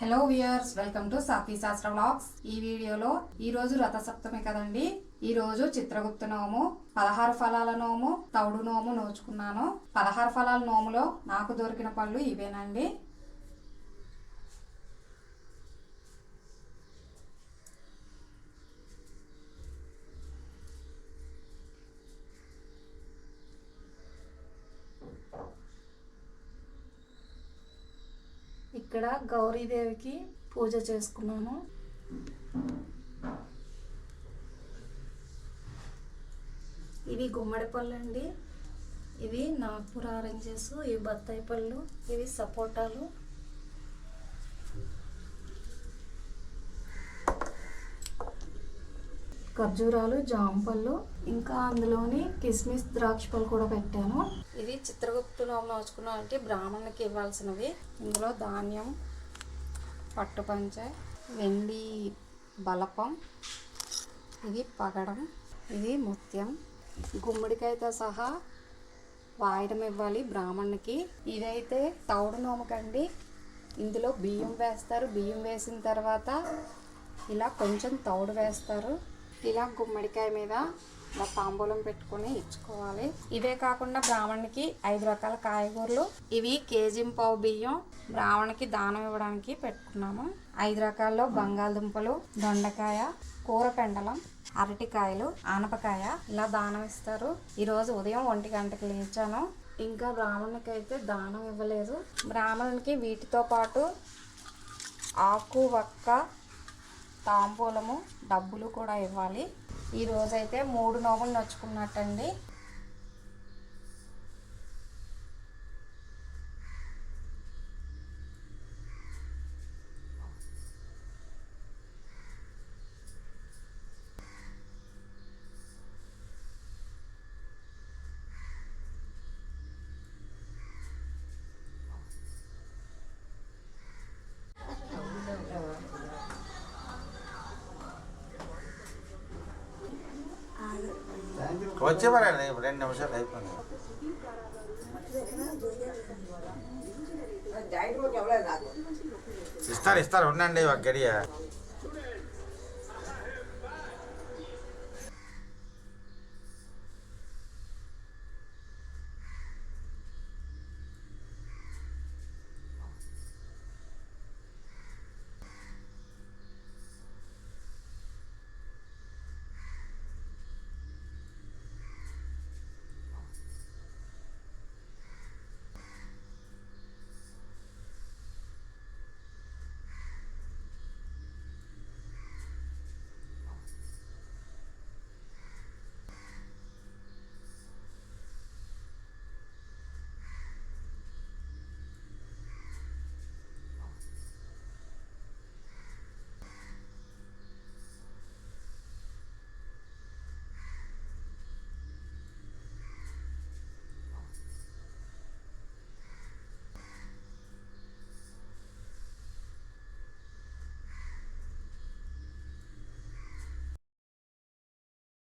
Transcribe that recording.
Hello viewers welcome to Saafi Shastra vlogs ఈ వీడియోలో ఈ రోజు రథసప్తమి కదండి. ఈ రోజు చిత్రగుప్త నోము పదహారు ఫలాల నోము తౌడు నోము నోచుకున్నాను. పదహారు ఫలాల నోములో నాకు దొరికిన పళ్ళు ఇవేనండి. ఇక్కడ గౌరీదేవికి పూజ చేసుకున్నాను. ఇవి గుమ్మడి పళ్ళు అండి. ఇవి నాగ్పూర్ ఆరెంజెస్ ఇవి బత్తాయి పళ్ళు ఇవి సపోటాలు. ఖర్జూరాలు జాంపళ్ళు ఇంకా అందులోని కిస్మిస్ ద్రాక్ష పళ్ళు కూడా పెట్టాను. ఇది చిత్రగుప్తులో నోచుకున్న అంటే బ్రాహ్మణులకి ఇవ్వాల్సినవి. ఇందులో ధాన్యం పట్టుపంచ వెండి బలపం ఇది పగడం ఇది ముత్యం. గుమ్మడికాయతో సహా వాయడం ఇవ్వాలి బ్రాహ్మణునికి ఇదైతే తౌడు నోమకండి. ఇందులో బియ్యం వేస్తారు. బియ్యం వేసిన తర్వాత ఇలా కొంచెం తౌడు వేస్తారు. ఇలా గుమ్మడికాయ మీద ఇలా తాంబూలం పెట్టుకొని ఇచ్చుకోవాలి. ఇవే కాకుండా బ్రాహ్మణునికి ఐదు రకాల కాయగూరలు ఇవి కేజీ పావు బియ్యం బ్రాహ్మణునికి దానం ఇవ్వడానికి పెట్టుకున్నాము. ఐదు రకాల్లో బంగాళదుంపలు దొండకాయ కూర పెండలం అరటికాయలు ఆనపకాయ ఇలా దానం ఇస్తారు. ఈరోజు ఉదయం ఒంటి గంటకి లేచాను. ఇంకా బ్రాహ్మణునికి అయితే దానం ఇవ్వలేదు. బ్రాహ్మణునికి వీటితో పాటు ఆకు వక్క తాంబూలము డబ్బులు కూడా ఇవ్వాలి. ఈ రోజైతే మూడు నోములు నొచ్చుకున్నట్టండి. వచ్చే పరండి ఇప్పుడు రెండు నిమిషాలు అయిపోయింది ఇస్తారు ఇస్తారు ఉండండి ఒక గడియ